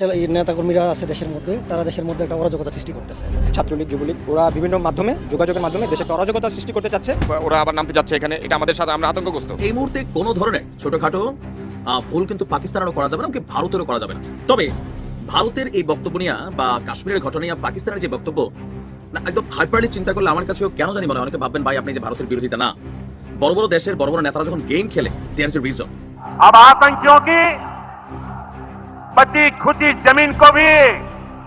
নেতাকর্মীরা আছে দেশের মধ্যে তারা দেশের মধ্যে একটা অরাজকতা সৃষ্টি করতেছে। ছাত্রলীগ যুবলীগ ওরা বিভিন্ন মাধ্যমে যোগাযোগের মাধ্যমে দেশে একটা অরাজকতা সৃষ্টি করতে চাচ্ছে। ওরা আবার নামতে যাচ্ছে এখানে এটা আমাদের সাথে আমরা আতঙ্কগ্রস্ত। এই মুহূর্তে কোনো ধরনের ছোটখাটো ভুল কিন্তু পাকিস্তানেরও করা যাবে না ভারতেরও করা যাবে না। তবে ভারতের এই বক্তব্য নিয়ে বা কাশ্মীরের ঘটনা নিয়ে পাকিস্তানের যে বক্তব্য একদম হাইপারলি চিন্তা করলে আমার কাছেও কেন জানি মনে অনেকে ভাববেন ভাই আপনি যে ভারতের বিরোধিতা না। বড় বড় দেশের বড় বড় নেতারা যখন গেম খেলে দেয়ার যে রিজন আব আতঙ্কিও কি बची खुची जमीन को भी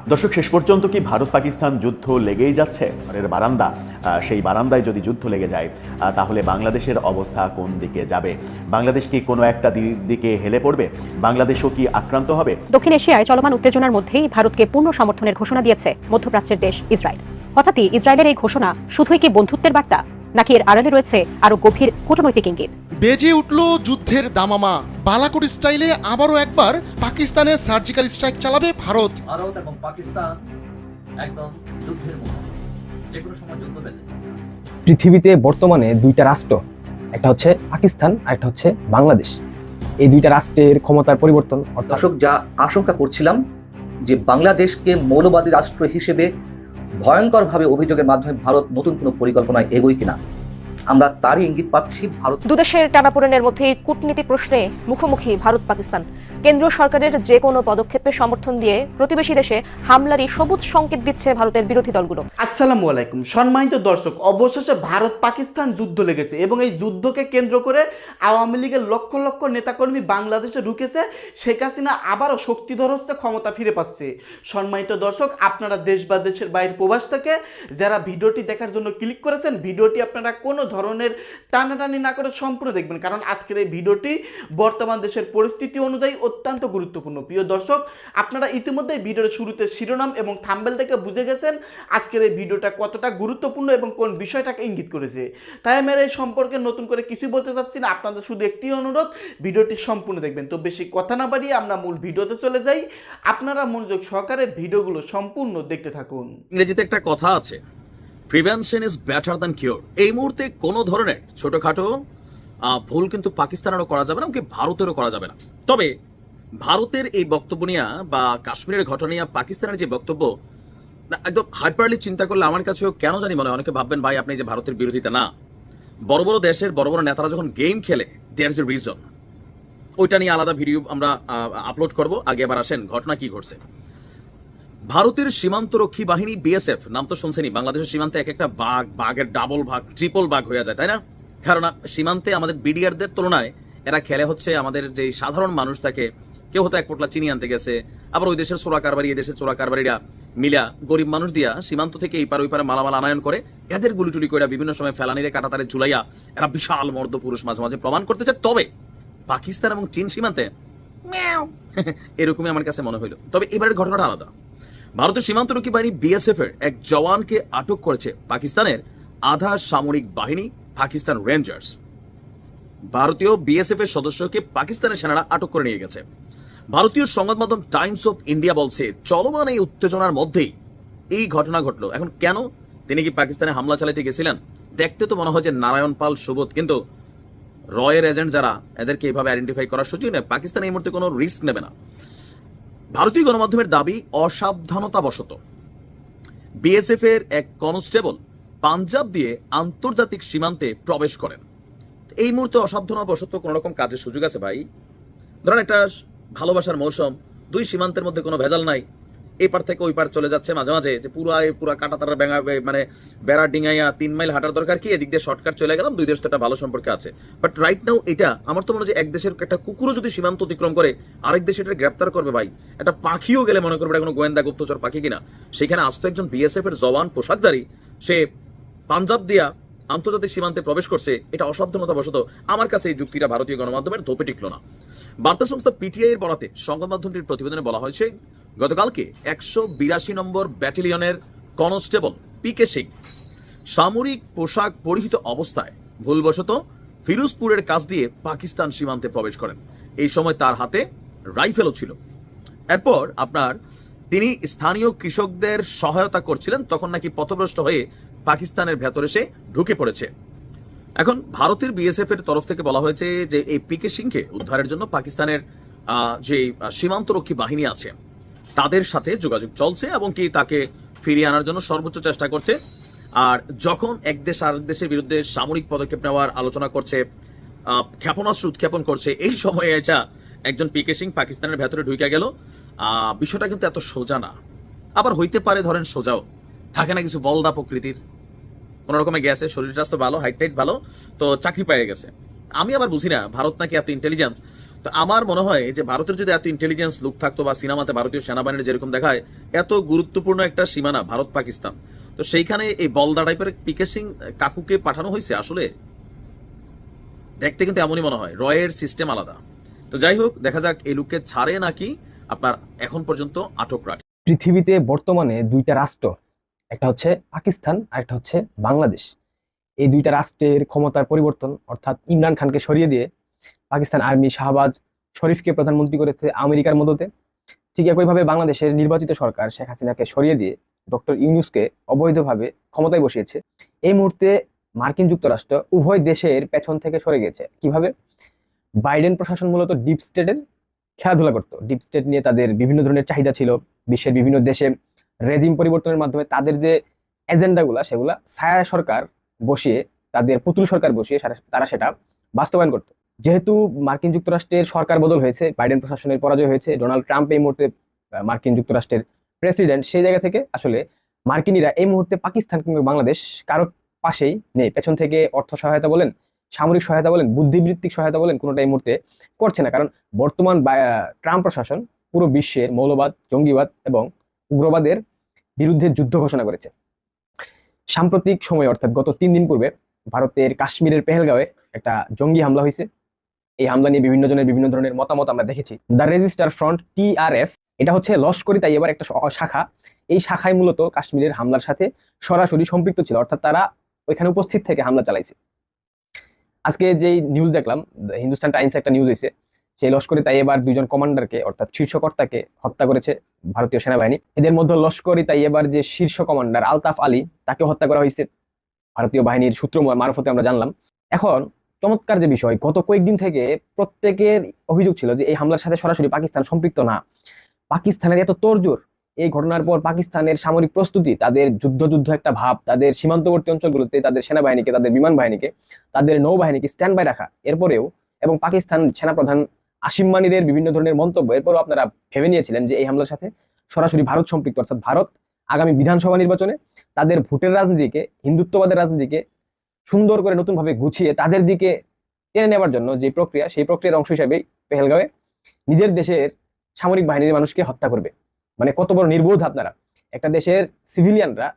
দর্শক শেষ পর্যন্ত কি ভারত পাকিস্তান যুদ্ধ লেগেই যাচ্ছে ঘরের বারান্দা আহ, সেই বারান্দায় যদি যুদ্ধ লেগে যায় আহ, তাহলে বাংলাদেশের অবস্থা কোন দিকে যাবে বাংলাদেশ কি কোনো একটা দি- দিকে হেলে পড়বে বাংলাদেশও কি আক্রান্ত হবে দক্ষিণ এশিয়ায় চলমান উত্তেজনার মধ্যেই ভারতকে পূর্ণ সমর্থনের ঘোষণা দিয়েছে মধ্যপ্রাচ্যের দেশ ইসরায়েল হঠাৎই ইসরায়েলের এই ঘোষণা শুধুই কি বন্ধুত্বের বার্তা নাকি এর আড়ালে রয়েছে আরও গভীর কূটনৈতিক ইঙ্গিত? বেজে উঠল যুদ্ধের দামামা। বালাকোট স্টাইলে আবারও একবার পাকিস্তানের সার্জিক্যাল স্ট্রাইক চালাবে ভারত। ভারত এবং পাকিস্তান একদম যুদ্ধের যে কোনো সময় যুদ্ধ বেঁধে পৃথিবীতে বর্তমানে দুইটা রাষ্ট্র একটা হচ্ছে পাকিস্তান আর একটা হচ্ছে বাংলাদেশ। এই দুইটা রাষ্ট্রের ক্ষমতার পরিবর্তন অর্থাৎ দর্শক যা আশঙ্কা করছিলাম যে বাংলাদেশকে মৌলবাদী রাষ্ট্র হিসেবে ভয়ঙ্করভাবে অভিযোগের মাধ্যমে ভারত নতুন কোনো পরিকল্পনায় এগোয় কিনা? আমরা তারই ইঙ্গিত পাচ্ছি ভারত দুদেশের টানাপোড়েনের মধ্যে কূটনীতি প্রশ্নে মুখোমুখি ভারত পাকিস্তান। কেন্দ্রীয় সরকারের যে কোনো পদক্ষেপে সমর্থন দিয়ে প্রতিবেশী দেশে হামলারই সবুজ সংকেত দিচ্ছে ভারতের বিরোধী দলগুলো। আসসালামু আলাইকুম। সম্মানিত দর্শক অবশেষে ভারত পাকিস্তান যুদ্ধ লেগেছে এবং এই যুদ্ধকে কেন্দ্র করে আওয়ামী লীগের লক্ষ লক্ষ নেতাকর্মী বাংলাদেশে ঢুকেছে। শেখ হাসিনা আবারও শক্তিধর হচ্ছে ক্ষমতা ফিরে পাচ্ছে। সম্মানিত দর্শক আপনারা দেশ বা দেশের বাইরে প্রবাস থেকে যারা ভিডিওটি দেখার জন্য ক্লিক করেছেন ভিডিওটি আপনারা কোনো ধরনের টানাটানি না করে সম্পূর্ণ দেখবেন। কারণ আজকের এই ভিডিওটি বর্তমান দেশের পরিস্থিতি অনুযায়ী অত্যন্ত গুরুত্বপূর্ণ। প্রিয় দর্শক, আপনারা ইতিমধ্যে ভিডিওর শুরুতে শিরোনাম এবং থাম্বেল থেকে বুঝে গেছেন আজকের এই ভিডিওটা কতটা গুরুত্বপূর্ণ এবং কোন বিষয়টাকে ইঙ্গিত করেছে। তাই আমি এই সম্পর্কে নতুন করে কিছুই বলতে চাচ্ছি না, আপনাদের শুধু একটি অনুরোধ, ভিডিওটি সম্পূর্ণ দেখবেন। তো বেশি কথা না বাড়িয়ে আমরা মূল ভিডিওতে চলে যাই। আপনারা মনোযোগ সহকারে ভিডিওগুলো সম্পূর্ণ দেখতে থাকুন। ইংরেজিতে একটা কথা আছে prevention is better than cure এই মুহূর্তে কোনো ধরনের ছোটখাটো ভুল কিন্তু পাকিস্তানেরও করা যাবে না, এমনকি ভারতেরও করা যাবে না। তবে ভারতের এই বক্তব্য নিয়ে বা কাশ্মীরের ঘটনা নিয়ে পাকিস্তানের যে বক্তব্য একদম হাইপারলি চিন্তা করলে আমার কাছেও কেন জানি মনে অনেকে ভাববেন, ভাই, আপনি যে ভারতের বিরোধিতা, না। বড় বড় দেশের, বড় বড় নেতারা যখন গেম খেলে দেয়ার যে রিজন ওইটা নিয়ে আলাদা ভিডিও আমরা আপলোড করব। আগে এবার আসেন, ঘটনা কি ঘটছে। ভারতের সীমান্তরক্ষী বাহিনী, বিএসএফ, নাম তো শুনছেনি বাংলাদেশের সীমান্তে এক একটা বাঘ, বাঘের ডাবল ভাগ ট্রিপল বাঘ হয়ে যায়, তাই না? কারণ সীমান্তে আমাদের বিডিআরদের তুলনায় এরা খেলে হচ্ছে আমাদের যে সাধারণ মানুষ থাকে কেউ হয়তো এক পোটলা চিনি আনতে গেছে, আবার ওই দেশের চোরা কারবারি এই দেশের চোরা কারবারিরা মিলা গরিব মানুষ দিয়া সীমান্ত থেকে এই পার ওই পারে মালামাল আনায়ন করে, এদের গুলি গুলিটুলি করে বিভিন্ন সময় ফেলানিরে কাটাতারে ঝুলাইয়া এরা বিশাল মর্দ পুরুষ মাঝে মাঝে প্রমাণ করতে চায়। তবে পাকিস্তান এবং চীন সীমান্তে এরকমই আমার কাছে মনে হইল। তবে এবারের ঘটনাটা আলাদা। ভারতের সীমান্তরক্ষী বাহিনী বিএসএফ এর এক জওয়ানকে আটক করেছে পাকিস্তানের আধা সামরিক বাহিনী, পাকিস্তান রেঞ্জার্স ভারতীয় বিএসএফ এর সদস্যকে পাকিস্তানের সেনারা আটক করে নিয়ে গেছে। ভারতীয় সংবাদ মাধ্যম টাইমস অফ ইন্ডিয়া বলছে, চলমান এই উত্তেজনার মধ্যেই এই ঘটনা ঘটলো। এখন কেন তিনি কি পাকিস্তানে হামলা চালাতে গেছিলেন? দেখতে তো মনে হয় যে নারায়ণ পাল, সুবোধ, কিন্তু রয়ের এজেন্ট যারা, এদেরকে এইভাবে আইডেন্টিফাই করার সুযোগ নেই। পাকিস্তান এই মুহূর্তে কোনো রিস্ক নেবে না। ভারতীয় গণমাধ্যমের দাবি অসাবধানতাবশত। বিএসএফ এর এক কনস্টেবল পাঞ্জাব দিয়ে আন্তর্জাতিক সীমান্তে প্রবেশ করেন। এই মুহূর্তে অসাবধানতাবশত কোনো রকম কাজের সুযোগ আছে ভাই? ধরেন একটা ভালোবাসার মৌসুম, দুই সীমান্তের মধ্যে কোনো ভেজাল নাই এই পার থেকে ওই পার চলে যাচ্ছে মাঝে মাঝে, যে পুরা পুরা কাটা তারা ব্যাঙা মানে বেড়া, ডিঙাইয়া তিন মাইল হাঁটার দরকার কি? এদিক দিয়ে শর্টকাট চলে গেলাম, দুই দেশ তো একটা ভালো সম্পর্কে আছে। বাট রাইট নাও এটা, আমার তো মনে হয় এক দেশের একটা কুকুরও যদি সীমান্ত অতিক্রম করে, আরেক দেশে এটা গ্রেপ্তার করবে ভাই। একটা পাখিও গেলে মনে করবে কোনো গোয়েন্দা গুপ্তচর পাখি কিনা। সেখানে আসতো একজন বিএসএফ এর জওয়ান পোশাকধারী, সে পাঞ্জাব দিয়া আন্তর্জাতিক সীমান্তে প্রবেশ করছে, এটা অসাবধানতা বশত আমার কাছে এই যুক্তিটা ভারতীয় গণমাধ্যমের ধোপে টিকল না। বার্তা সংস্থা পিটিআই এর বরাতে সংবাদ মাধ্যমটির প্রতিবেদনে বলা হয়েছে গতকালকে একশো বিরাশি নম্বর ব্যাটালিয়নের কনস্টেবল পিকে সিং সামরিক পোশাক পরিহিত অবস্থায় ভুলবশত ফিরোজপুরের কাছ দিয়ে পাকিস্তান সীমান্তে প্রবেশ করেন। এই সময় তার হাতে রাইফেলও ছিল। এরপর আপনার তিনি স্থানীয় কৃষকদের সহায়তা করছিলেন, তখন নাকি পথভ্রষ্ট হয়ে পাকিস্তানের ভেতরে সে ঢুকে পড়েছে। এখন ভারতের বিএসএফ এর তরফ থেকে বলা হয়েছে যে, এই পিকে সিংকে উদ্ধারের জন্য পাকিস্তানের যে সীমান্তরক্ষী বাহিনী আছে তাদের সাথে যোগাযোগ চলছে এবং কি তাকে ফিরিয়ে আনার জন্য সর্বোচ্চ চেষ্টা করছে। আর যখন এক দেশ আর দেশের বিরুদ্ধে সামরিক পদক্ষেপ নেওয়ার আলোচনা করছে ক্ষেপণাস্ত্র উৎক্ষেপণ করছে, এই সময়ে এটা একজন পিকে সিং পাকিস্তানের ভেতরে ঢুকে গেল। বিষয়টা কিন্তু এত সোজা না। আবার হইতে পারে ধরেন সোজাও। থাকে না কিছু বলদা প্রকৃতির। কোনো রকমে গেছে, শরীর স্বাস্থ্য ভালো হাইট টাইট ভালো, তো চাকরি পেয়ে গেছে। আমি আবার বুঝি না, ভারত নাকি এত ইন্টেলিজেন্স তো আমার মনে হয় যে ভারতের যদি এত ইন্টেলিজেন্স লুক থাকতো বা সিনেমাতে ভারতীয় সেনাবাহিনীর যেরকম দেখায়, এত গুরুত্বপূর্ণ একটা সীমানা ভারত পাকিস্তান। তো সেইখানে এই বলদা টাইপের পিকে সিং কাকুকে পাঠানো হয়েছে আসলে? দেখতে কিন্তু এমনই মনে হয়, রয়ের সিস্টেম আলাদা। তো যাই হোক, দেখা যাক এই লোককে ছাড়ে নাকি আপনার এখন পর্যন্ত আটক রাখে। পৃথিবীতে বর্তমানে দুইটা রাষ্ট্র, একটা হচ্ছে পাকিস্তান আর একটা হচ্ছে বাংলাদেশ। এই দুইটা রাষ্ট্রের ক্ষমতার পরিবর্তন, অর্থাৎ ইমরান খানকে সরিয়ে দিয়ে পাকিস্তান আর্মি শাহবাজ শরীফকে প্রধানমন্ত্রী করেছে আমেরিকার মদতে। ঠিক একইভাবে বাংলাদেশের নির্বাচিত সরকার শেখ হাসিনাকে সরিয়ে দিয়ে ডক্টর ইউনুসকে অবৈধভাবে ক্ষমতায় বসিয়েছে। এই মুহূর্তে মার্কিন যুক্তরাষ্ট্র উভয় দেশের পেছন থেকে সরে গেছে। কীভাবে? বাইডেন প্রশাসন মূলত ডিপ স্টেটের খেলাধুলা করতো। ডিপ স্টেট নিয়ে তাদের বিভিন্ন ধরনের চাহিদা ছিল। বিশ্বের বিভিন্ন দেশে রেজিম পরিবর্তনের মাধ্যমে তাদের যে এজেন্ডাগুলা, সেগুলা ছায়া সরকার বসিয়ে, তাদের পুতুল সরকার বসিয়ে তারা সেটা বাস্তবায়ন করতো। যেহেতু মার্কিন যুক্তরাষ্ট্রের সরকার বদল হয়েছে, বাইডেন প্রশাসনের পরাজয় হয়েছে, ডোনাল্ড ট্রাম্প এই মুহূর্তে মার্কিন যুক্তরাষ্ট্রের প্রেসিডেন্ট, সেই জায়গা থেকে আসলে মার্কিনীরা এই মুহূর্তে পাকিস্তান কিংবা বাংলাদেশ কারও পাশেই নেই। পেছন থেকে অর্থ সহায়তা বলেন, সামরিক সহায়তা বলেন, বুদ্ধিবৃত্তিক সহায়তা বলেন, কোনোটা এই মুহূর্তে করছে না। কারণ বর্তমান ট্রাম্প প্রশাসন পুরো বিশ্বের মৌলবাদ, জঙ্গিবাদ এবং উগ্রবাদের বিরুদ্ধে যুদ্ধ ঘোষণা করেছে। সাম্প্রতিক সময়, অর্থাৎ গত তিন দিন পূর্বে, ভারতের কাশ্মীরের পেহেলগাঁওয়ে একটা জঙ্গি হামলা হয়েছে। এই হামলা নিয়ে বিভিন্ন জনের বিভিন্ন ধরনের মতামত আমরা দেখেছি। দ্য রেজিস্টার ফ্রন্ট টিআরএফ এটা হচ্ছে লস্করি এবার একটা শাখা। এই শাখায় মূলত কাশ্মীরের হামলার সাথে সরাসরি সম্পৃক্ত ছিল, অর্থাৎ তারা ওইখানে উপস্থিত থেকে হামলা চালাইছে। আজকে যেই নিউজ দেখলাম হিন্দুস্তান টাইমস একটা নিউজ হয়েছে সেই লস্করি, তাই এবার দুইজন কমান্ডারকে, অর্থাৎ শীর্ষকর্তাকে হত্যা করেছে ভারতীয় সেনাবাহিনী। এদের মধ্যে লস্করি, তাই এবার যে শীর্ষ কমান্ডার আলতাফ আলী, তাকে হত্যা করা হয়েছে ভারতীয় বাহিনীর সূত্র মারফতে আমরা জানলাম। এখন চমৎকার যে বিষয়, গত কয়েকদিন থেকে প্রত্যেকের অভিযোগ ছিল যে এই হামলার সাথে সরাসরি পাকিস্তান সম্পৃক্ত না। পাকিস্তানের এত তোড়জোড়, এই ঘটনার পর পাকিস্তানের সামরিক প্রস্তুতি, তাদের যুদ্ধ যুদ্ধ একটা ভাব, তাদের সীমান্তবর্তী অঞ্চলগুলোতে তাদের সেনাবাহিনীকে, তাদের বিমান বাহিনীকে তাদের নৌবাহিনীকে স্ট্যান্ড বাই রাখা। এরপরেও এবং পাকিস্তান সেনাপ্রধান আসিম মানিরের বিভিন্ন ধরনের মন্তব্য, এরপরও আপনারা ভেবে নিয়েছিলেন যে এই হামলার সাথে সরাসরি ভারত সম্পৃক্ত। অর্থাৎ ভারত আগামী বিধানসভা নির্বাচনে তাদের ভোটের রাজনীতিকে, হিন্দুত্ববাদের রাজনীতিকে সুন্দর করে নতুনভাবে গুছিয়ে তাদের দিকে টেনে নেওয়ার জন্য যে প্রক্রিয়া, সেই প্রক্রিয়ার অংশ হিসেবে পেহেলগাঁওয়ে নিজের দেশের সামরিক বাহিনীর মানুষকে হত্যা করবে। মানে কত বড় নির্বোধ আপনারা। একটা দেশের সিভিলিয়ানরা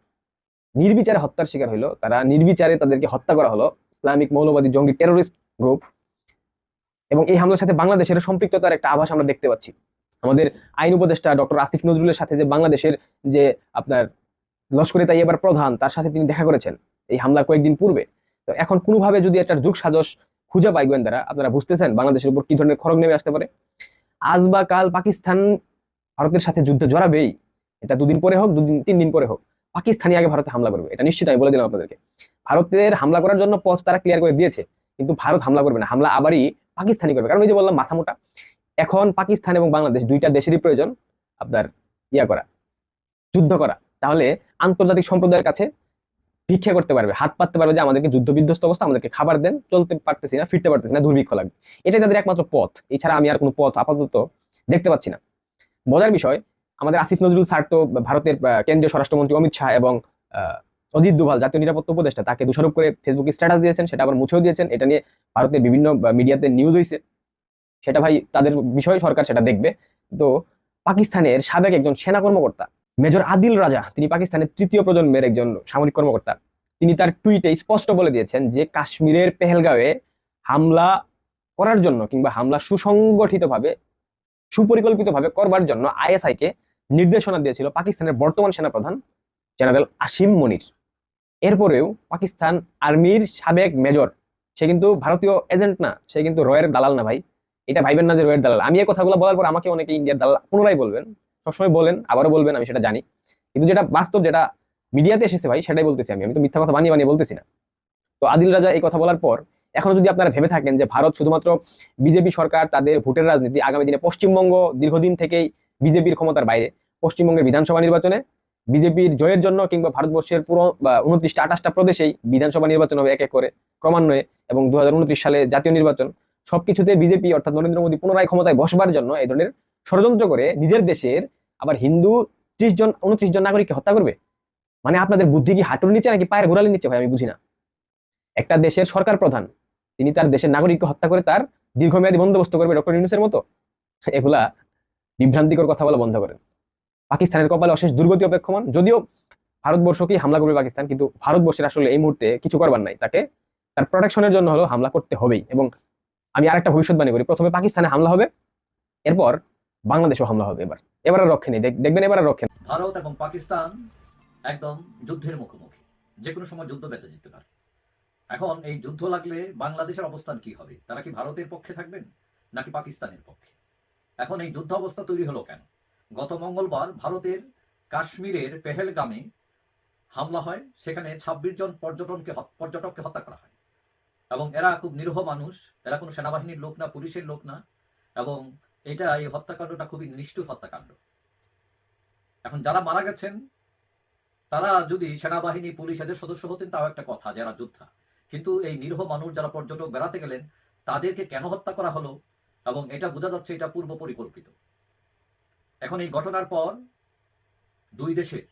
নির্বিচারে হত্যার শিকার হলো তারা নির্বিচারে তাদেরকে হত্যা করা হলো, ইসলামিক মৌলবাদী জঙ্গি টেরোরিস্ট গ্রুপ এবং এই হামলার সাথে বাংলাদেশের সম্পৃক্ততার একটা আভাস আমরা দেখতে পাচ্ছি। আমাদের আইন উপদেষ্টা ডক্টর আসিফ নজরুলের সাথে যে বাংলাদেশের যে আপনার লস্করে তাই এবার প্রধান, তার সাথে তিনি দেখা করেছেন। এই হামলার কয়েকদিন পূর্বে। তো এখন কোনোভাবে যদি একটা যুগ সাজস খুঁজে পাই গোয়েন্দারা, আপনারা বুঝতেছেন বাংলাদেশের উপর কি ধরনের খরগ নেমে আসতে পারে? আজ বা কাল পাকিস্তান ভারতের সাথে যুদ্ধে জড়াবেই। এটা দুদিন পরে হোক, দুদিন, তিন দিন পরে হোক। পাকিস্তানি আগে ভারতে হামলা করবে, এটা নিশ্চিত আমি বলে দিলাম আপনাদেরকে। ভারতের হামলা করার জন্য পথ তারা ক্লিয়ার করে দিয়েছে, কিন্তু ভারত হামলা করবে না। হামলা আবারই পাকিস্তানি করবে। কারণ ওই যে বললাম, মাথা মোটা। এখন পাকিস্তান এবং বাংলাদেশ দুইটা দেশেরই প্রয়োজন, আপনার ইয়া করা, যুদ্ধ করা। তাহলে আন্তর্জাতিক সম্প্রদায়ের কাছে ভিক্ষা করতে পারবে, হাত পাততে পারবে যে আমাদেরকে যুদ্ধ বিধ্বস্ত অবস্থা, আমাদেরকে খাবার দেন, চলতে পারতেছি না, ফিরতে পারতেছি না, দুর্ভিক্ষ লাগবে। এটাই তাদের একমাত্র পথ। এছাড়া আমি আর কোনো পথ আপাতত দেখতে পাচ্ছি না। মজার বিষয়, আমাদের আসিফ নজরুল স্যার তো ভারতের কেন্দ্রীয় স্বরাষ্ট্রমন্ত্রী অমিত শাহ এবং অজিত দুভাল, জাতীয় নিরাপত্তা উপদেষ্টা, তাকে দোষারোপ করে ফেসবুকে স্ট্যাটাস দিয়েছেন, সেটা আবার মুছেও দিয়েছেন। এটা নিয়ে ভারতের বিভিন্ন মিডিয়াতে নিউজ হয়েছে সেটা ভাই তাদের বিষয় সরকার সেটা দেখবে। তো পাকিস্তানের সাবেক একজন সেনা কর্মকর্তা মেজর আদিল রাজা, তিনি পাকিস্তানের তৃতীয় প্রজন্মের একজন সামরিক কর্মকর্তা। তিনি তার টুইটে স্পষ্ট বলে দিয়েছেন যে, কাশ্মীরের পেহেলগাঁওয়ে হামলা করার জন্য কিংবা হামলা সুসংগঠিতভাবে, সুপরিকল্পিতভাবে করবার জন্য আইএসআই কে নির্দেশনা দিয়েছিল পাকিস্তানের বর্তমান সেনাপ্রধান জেনারেল আসিম মনির। এরপরেও পাকিস্তান আর্মির সাবেক মেজর, সে কিন্তু ভারতীয় এজেন্ট না, সে কিন্তু রয়ের দালাল না ভাই। এটা ভাইবেন না যে রয়ের দালাল। আমি এই কথাগুলো বলার পর আমাকে অনেকে ইন্ডিয়ার দালাল পুনরায় বলবেন। সবসময় বলেন, আবারও বলবেন, আমি সেটা জানি। কিন্তু যেটা বাস্তব, যেটা মিডিয়াতে এসেছে ভাই, সেটাই বলতেছি আমি। আমি তো মিথ্যা কথা বানিয়ে বানিয়ে বলতেছি না। তো আদিল রাজা এই কথা বলার পর, এখনও যদি আপনারা ভেবে থাকেন যে ভারত শুধুমাত্র বিজেপি সরকার, তাদের ভোটের রাজনীতি আগামী দিনে পশ্চিমবঙ্গ দীর্ঘদিন থেকেই বিজেপির ক্ষমতার বাইরে, পশ্চিমবঙ্গের বিধানসভা নির্বাচনে বিজেপির জয়ের জন্য কিংবা ভারতবর্ষের পুরো উনত্রিশটা, আঠাশটা প্রদেশেই বিধানসভা নির্বাচন হবে এক এক করে ক্রমান্বয়ে এবং দু হাজার উনত্রিশ সালে জাতীয় নির্বাচন। সবকিছুতে বিজেপি, অর্থাৎ নরেন্দ্র মোদী পুনরায় ক্ষমতায় বসবার জন্য এই ধরনের ষড়যন্ত্র করে নিজের দেশের আবার হিন্দু ত্রিশ জন, উনত্রিশ জন নাগরিককে হত্যা করবে? মানে আপনাদের বুদ্ধি কি হাঁটুর নিচে নাকি পায়ের গোড়ালির নিচে ভাই? আমি বুঝি না। একটা দেশের সরকার প্রধান, তিনি তার দেশের নাগরিককে হত্যা করে তার দীর্ঘমেয়াদী বন্দোবস্ত করবে ডক্টর ইউনুসের মতো? এগুলা বিভ্রান্তিকর কথা বলা বন্ধ করেন। পাকিস্তানের কপালে অশেষ দুর্গতি অপেক্ষমান। যদিও ভারতবর্ষকেই হামলা করবে পাকিস্তান, কিন্তু ভারতবর্ষের আসলে এই মুহূর্তে কিছু করবার নাই। তাকে তার প্রোটেকশনের জন্য হলো হামলা করতে হবেই। এবং আমি আরেকটা ভবিষ্যৎবাণী করি। প্রথমে পাকিস্তানে হামলা হবে। এরপর বাংলাদেশেও হামলা হবে এবার। এবার আর রক্ষে নেই। দেখবেন এবার আর রক্ষে। ভারত এবং পাকিস্তান একদম যুদ্ধের মুখোমুখি। যে কোনো সময় যুদ্ধ বেঁধে যেতে পারে। এখন এই যুদ্ধ লাগলে বাংলাদেশের অবস্থান কি হবে? তারা কি ভারতের পক্ষে থাকবেন, নাকি পাকিস্তানের পক্ষে? এখন এই যুদ্ধ অবস্থা তৈরি হলো কেন? গত মঙ্গলবার ভারতের কাশ্মীরের পেহেলগামে হামলা হয়। সেখানে ছাব্বিশ জন পর্যটনকে পর্যটককে হত্যা করা হয়। এবং এরা খুব নিরীহ মানুষ। এরা কোনো সেনাবাহিনীর লোক না, পুলিশের লোক না। এবং এটা এই হত্যাকাণ্ডটা খুবই নিষ্ঠুর হত্যাকাণ্ড। এখন যারা মারা গেছেন, তারা যদি সেনাবাহিনী, পুলিশ এদের সদস্য হতেন, তাও একটা কথা যারা যোদ্ধা। কিন্তু এই নিরীহ মানুষ যারা পর্যটক বেড়াতে গেলেন, তাদেরকে কেন হত্যা করা হলো? এবং এটা বোঝা যাচ্ছে এটা পূর্ব পরিকল্পিত। এখন এই ঘটনার পর দুই দেশে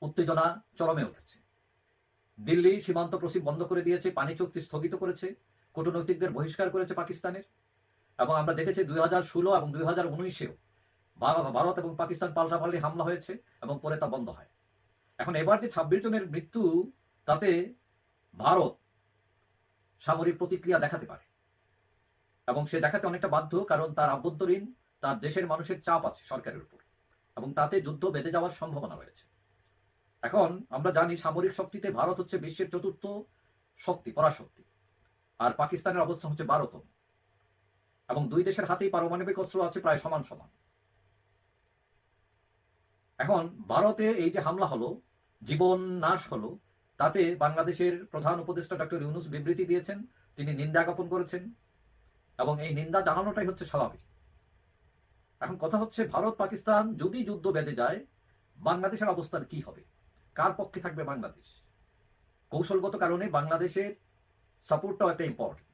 উত্তেজনা চরমে উঠেছে। দিল্লি সীমান্ত প্রসীপ বন্ধ করে দিয়েছে পানি চুক্তি স্থগিত করেছে, কূটনৈতিকদের বহিষ্কার করেছে পাকিস্তানের। এবং আমরা দেখেছি দুই হাজার ষোলো এবং দুই হাজার উনিশেও ভারত এবং পাকিস্তান পাল্টাপাল্টি হামলা হয়েছে এবং পরে তা বন্ধ হয়। এখন এবার যে ছাব্বিশ জনের মৃত্যু, তাতে ভারত সামরিক প্রতিক্রিয়া দেখাতে পারে। এবং সে দেখাতে অনেকটা বাধ্য, কারণ তার আভ্যন্তরীণ, তার দেশের মানুষের চাপ আছে সরকারের উপর। এবং তাতে যুদ্ধ বেঁধে যাওয়ার সম্ভাবনা রয়েছে। এখন আমরা জানি সামরিক শক্তিতে ভারত হচ্ছে বিশ্বের চতুর্থ শক্তি, পরাশক্তি। আর পাকিস্তানের অবস্থান হচ্ছে বারোতম। এবং দুই দেশের হাতেই পারমাণবিক অস্ত্র আছে প্রায় সমান সমান। এখন ভারতে এই যে হামলা হলো, জীবন নাশ হলো, তাতে বাংলাদেশের প্রধান উপদেষ্টা ডক্টর ইউনুস বিবৃতি দিয়েছেন, তিনি নিন্দা জ্ঞাপন করেছেন, এবং এই নিন্দা জানানোটাই হচ্ছে স্বাভাবিক। এখন কথা হচ্ছে, ভারত, পাকিস্তান যদি যুদ্ধ বেঁধে যায়, বাংলাদেশের অবস্থান কি হবে? কার পক্ষে থাকবে বাংলাদেশ? কৌশলগত কারণে বাংলাদেশের সাপোর্টটাও একটা ইম্পর্টেন্ট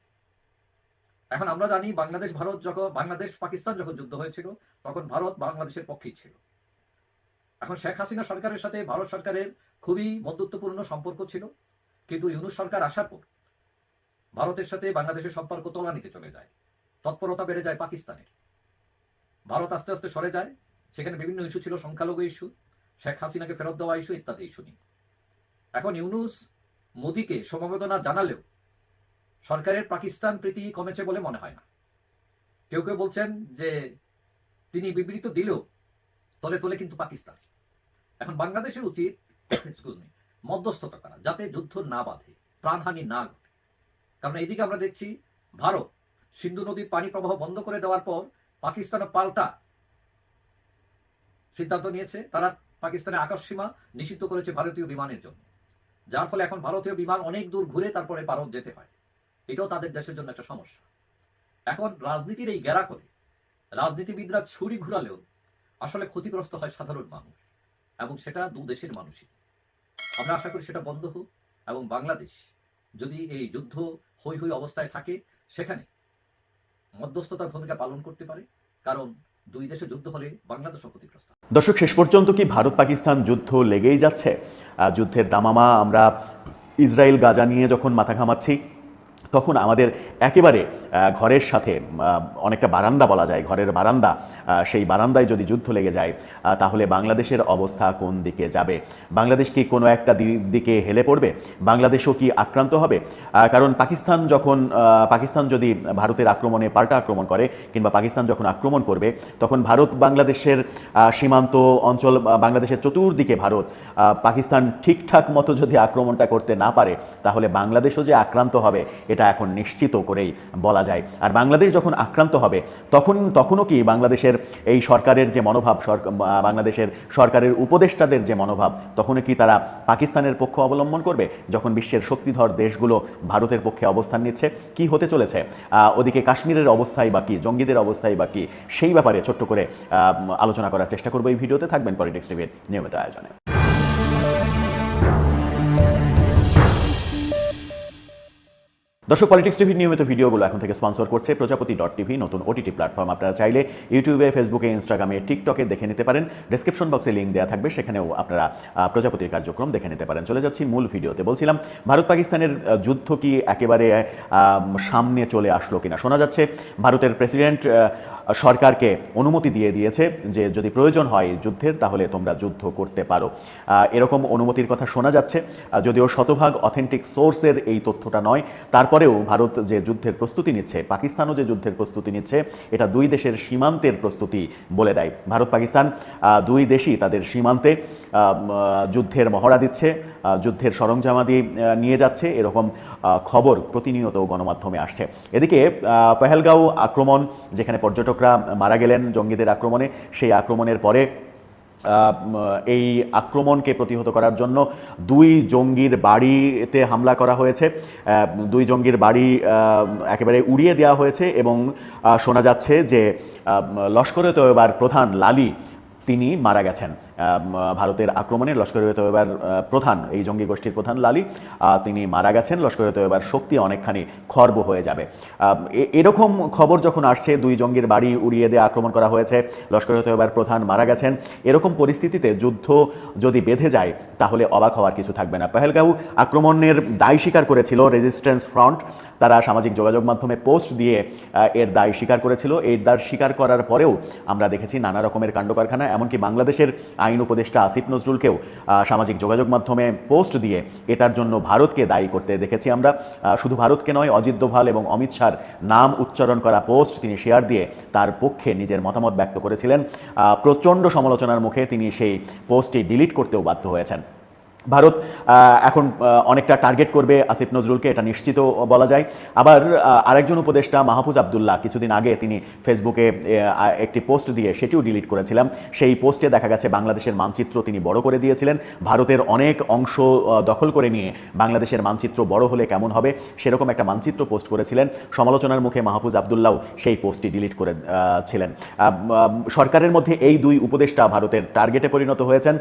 এখন আমরা জানি বাংলাদেশ, ভারত যখন, বাংলাদেশ, পাকিস্তান যখন যুদ্ধ হয়েছিল, তখন ভারত বাংলাদেশের পক্ষেই ছিল। এখন শেখ হাসিনা সরকারের সাথে ভারত সরকারের খুবই বন্ধুত্বপূর্ণ সম্পর্ক ছিল। কিন্তু ইউনুস সরকার আসার পর ভারতের সাথে বাংলাদেশের সম্পর্ক তোলানিতে চলে যায়। তৎপরতা বেড়ে যায় পাকিস্তানের। ভারত আস্তে আস্তে সরে যায়। সেখানে বিভিন্ন ইস্যু ছিল, সংখ্যালঘু ইস্যু, শেখ হাসিনাকে ফেরত দেওয়া ইস্যু ইত্যাদি ইস্যু নিয়ে। এখন ইউনুস মোদীকে সমবেদনা জানালেও সরকারের পাকিস্তান প্রীতি কমেছে বলে মনে হয় না। কেউ কেউ বলছেন যে তিনি বিবৃত দিলেও তলে তলে কিন্তু পাকিস্তান। এখন বাংলাদেশের উচিত মধ্যস্থতা করা, যাতে যুদ্ধ না বাঁধে, প্রাণহানি না ঘটে। কারণ এইদিকে আমরা দেখছি ভারত সিন্ধু নদীর পানি প্রবাহ বন্ধ করে দেওয়ার পর পাকিস্তান পাল্টা সিদ্ধান্ত নিয়েছে। তারা পাকিস্তানের আকাশ সীমা নিষিদ্ধ করেছে ভারতীয় বিমানের জন্য। যার ফলে এখন ভারতীয় বিমান অনেক দূর ঘুরে তারপরে ভারত যেতে হয় এটাও তাদের দেশের জন্য একটা সমস্যা। এখন রাজনীতির এই গেরা করে রাজনীতিবিদরা ছুরি ঘুরালেও আসলে ক্ষতিগ্রস্ত হয় সাধারণ মানুষ, এবং সেটা দু দেশের মানুষই। আমরা আশা করি সেটা বন্ধ হোক, এবং বাংলাদেশ যদি এই যুদ্ধ হই হই অবস্থায় থাকে, সেখানে মধ্যস্থতার ভূমিকা পালন করতে পারে, কারণ দুই দেশে যুদ্ধ হলে বাংলাদেশও ক্ষতিগ্রস্ত। দর্শক, শেষ পর্যন্ত কি ভারত পাকিস্তান যুদ্ধ লেগেই যাচ্ছে? যুদ্ধের দামামা আমরা ইসরায়েল, গাজা নিয়ে যখন মাথা ঘামাচ্ছি তখন আমাদের একেবারে ঘরের সাথে অনেকটা বারান্দা বলা যায়, ঘরের বারান্দা সেই বারান্দায় যদি যুদ্ধ লেগে যায় তাহলে বাংলাদেশের অবস্থা কোন দিকে যাবে? বাংলাদেশ কি কোনো একটা দিকে হেলে পড়বে? বাংলাদেশও কি আক্রান্ত হবে? কারণ পাকিস্তান যখন পাকিস্তান যদি ভারতের আক্রমণে পাল্টা আক্রমণ করে, কিংবা পাকিস্তান যখন আক্রমণ করবে, তখন ভারত বাংলাদেশের সীমান্ত অঞ্চল বাংলাদেশের চতুর্দিকে ভারত পাকিস্তান ঠিকঠাক মতো যদি আক্রমণটা করতে না পারে, তাহলে বাংলাদেশও যে আক্রান্ত হবে এটা এখন নিশ্চিত করেই বলা যায়। আর বাংলাদেশ যখন আক্রান্ত হবে, তখন, তখনও কি বাংলাদেশের এই সরকারের যে মনোভাব বাংলাদেশের সরকারের উপদেষ্টাদের যে মনোভাব, তখনও কি তারা পাকিস্তানের পক্ষ অবলম্বন করবে? যখন বিশ্বের শক্তিধর দেশগুলো ভারতের পক্ষে অবস্থান নিচ্ছে, কি হতে চলেছে? ওদিকে কাশ্মীরের অবস্থায় বা কি, জঙ্গিদের অবস্থায় বা কি, সেই ব্যাপারে ছোট্ট করে আলোচনা করার চেষ্টা করব এই ভিডিওতে। থাকবেন পলিটিক্স টিভির নিয়মিত আয়োজনে। দর্শক পলিটিক্স টিভির নিয়মিত ভিডিওগুলো এখন থেকে স্পন্সর করছে প্রজাপতি ডট টিভি নতুন ওটিটি প্ল্যাটফর্ম আপনারা চাইলে ইউটিউবে ফেসবুকে ইনস্টাগ্রামে টিকটকে দেখে নিতে পারেন। ডিসক্রিপশন বক্সে লিঙ্ক দেওয়া থাকবে, সেখানেও আপনারা প্রজাপতির কার্যক্রম দেখে নিতে পারেন। চলে যাচ্ছি মূল ভিডিওতে। বলছিলাম, ভারত পাকিস্তানের যুদ্ধ কি একেবারে সামনে চলে আসলো কিনা? শোনা যাচ্ছে, ভারতের প্রেসিডেন্ট সরকারকে অনুমতি দিয়ে দিয়েছে যে যদি প্রয়োজন হয় যুদ্ধের, তাহলে তোমরা যুদ্ধ করতে পারো। এরকম অনুমতির কথা শোনা যাচ্ছে। যদিও শতভাগ অথেন্টিক সোর্সের এই তথ্যটা নয়, তারপরেও ভারত যে যুদ্ধের প্রস্তুতি নিচ্ছে, পাকিস্তানও যে যুদ্ধের প্রস্তুতি নিচ্ছে, এটা দুই দেশের সীমান্তের প্রস্তুতি বলে দেয়। ভারত, পাকিস্তান দুই দেশই তাদের সীমান্তে যুদ্ধের মহড়া দিচ্ছে যুদ্ধের সরঞ্জামাদি নিয়ে যাচ্ছে। এরকম খবর প্রতিনিয়ত গণমাধ্যমে আসছে। এদিকে পেহেলগাঁও আক্রমণ, যেখানে পর্যটকরা মারা গেলেন জঙ্গিদের আক্রমণে। সেই আক্রমণের পরে এই আক্রমণকে প্রতিহত করার জন্য দুই জঙ্গির বাড়িতে হামলা করা হয়েছে। দুই জঙ্গির বাড়ি একেবারে উড়িয়ে দেওয়া হয়েছে এবং শোনা যাচ্ছে যে লস্করে তৈবার প্রধান লালি, তিনি মারা গেছেন। ভারতের আক্রমণে লস্কর আহ, প্রধান এই জঙ্গি গোষ্ঠীর প্রধান লালি তিনি মারা গেছেন লস্কর এ তৈয়বার শক্তি অনেকখানি খর্ব হয়ে যাবে। এরকম খবর যখন আসছে দুই জঙ্গির বাড়ি উড়িয়ে দিয়ে আক্রমণ করা হয়েছে লস্কর এ তৈয়বার প্রধান মারা গেছেন এরকম পরিস্থিতিতে যুদ্ধ যদি বেঁধে যায় তাহলে অবাক হওয়ার কিছু থাকবে না। পেহেলগাঁও আক্রমণের দায় স্বীকার করেছিল রেজিস্ট্যান্স ফ্রন্ট তারা সামাজিক যোগাযোগ মাধ্যমে পোস্ট দিয়ে এর দায় স্বীকার করেছিল। এই দায় স্বীকার করার পরেও আমরা দেখেছি নানা রকমের কাণ্ডকারখানা এমনকি বাংলাদেশের আইন উপদেষ্টা আসিফ নজরুলকেও সামাজিক যোগাযোগ মাধ্যমে পোস্ট দিয়ে এটার জন্য ভারতকে দায়ী করতে দেখেছি আমরা। শুধু ভারতকে নয়, অজিত দোভাল এবং অমিত শাহর নাম উচ্চারণ করা পোস্ট তিনি শেয়ার দিয়ে তার পক্ষে নিজের মতামত ব্যক্ত করেছিলেন। প্রচণ্ড সমালোচনার মুখে তিনি সেই পোস্টটি ডিলিট করতেও বাধ্য হয়েছেন। ভারত এখন অনেকটা টার্গেট করবে আসিফ নজরুলকে এটা নিশ্চিত বলা যায়। আবার আরেকজন উপদেষ্টা মাহফুজ আবদুল্লাহ কিছুদিন আগে তিনি ফেসবুকে একটি পোস্ট দিয়ে সেটিও ডিলিট করেছিলাম। সেই পোস্টে দেখা গেছে বাংলাদেশের মানচিত্র তিনি বড় করে দিয়েছিলেন। ভারতের অনেক অংশ দখল করে নিয়ে বাংলাদেশের মানচিত্র বড় হলে কেমন হবে সেরকম একটা মানচিত্র পোস্ট করেছিলেন। সমালোচনার মুখে মাহফুজ আবদুল্লাহ সেই পোস্টটি ডিলিট করে ছিলেন। আহ, আহ, সরকারের মধ্যে এই দুই উপদেষ্টা ভারতের টার্গেটে পরিণত হয়েছেন।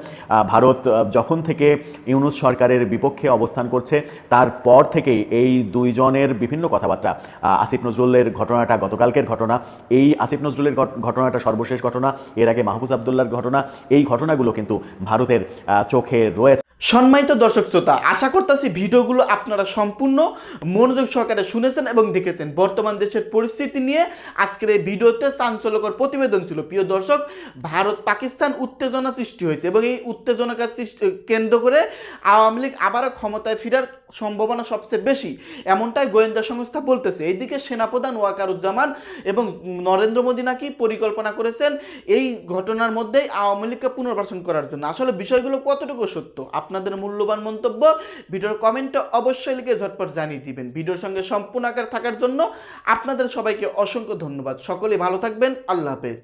ভারত যখন থেকে ইউনুস সরকারের বিপক্ষে অবস্থান করছে। তারপর থেকেই এই দুইজনের বিভিন্ন কথাবার্তা। আসিফ নজরুলের ঘটনাটা, গতকালকের ঘটনা, এই আসিফ নজরুলের ঘট- ঘটনাটা সর্বশেষ ঘটনা, এর আগে মাহবুব আবদুল্লার ঘটনা, এই ঘটনাগুলো কিন্তু ভারতের চোখে রয়েছে। সম্মানিত দর্শক শ্রোতা, আশা করতেছি ভিডিওগুলো আপনারা সম্পূর্ণ মনোযোগ সহকারে শুনেছেন এবং দেখেছেন। বর্তমান দেশের পরিস্থিতি নিয়ে আজকের এই ভিডিওতে চাঞ্চল্যকর প্রতিবেদন ছিল। প্রিয় দর্শক, ভারত পাকিস্তান উত্তেজনা সৃষ্টি হয়েছে এবং এই উত্তেজনাকে সৃষ্টি, কেন্দ্র করে আওয়ামী লীগ আবারও ক্ষমতায় ফেরার সম্ভাবনা সবচেয়ে বেশি। এমনটাই গোয়েন্দা সংস্থা বলতেছে। এইদিকে সেনাপ্রধান ওয়াকারুজ্জামান এবং নরেন্দ্র মোদী নাকি পরিকল্পনা করেছেন এই ঘটনার মধ্যেই আওয়ামী লীগকে পুনর্বাসন করার জন্য। আসলে বিষয়গুলো কতটুকু সত্য? আপনাদের মূল্যবান মন্তব্য ভিডিওর কমেন্টে অবশ্যই লিখে ঝটপট জানিয়ে দিবেন। ভিডিওর সঙ্গে সম্পূর্ণ আকার থাকার জন্য আপনাদের সবাইকে অসংখ্য ধন্যবাদ। সকলে ভালো থাকবেন। আল্লাহ হাফেজ।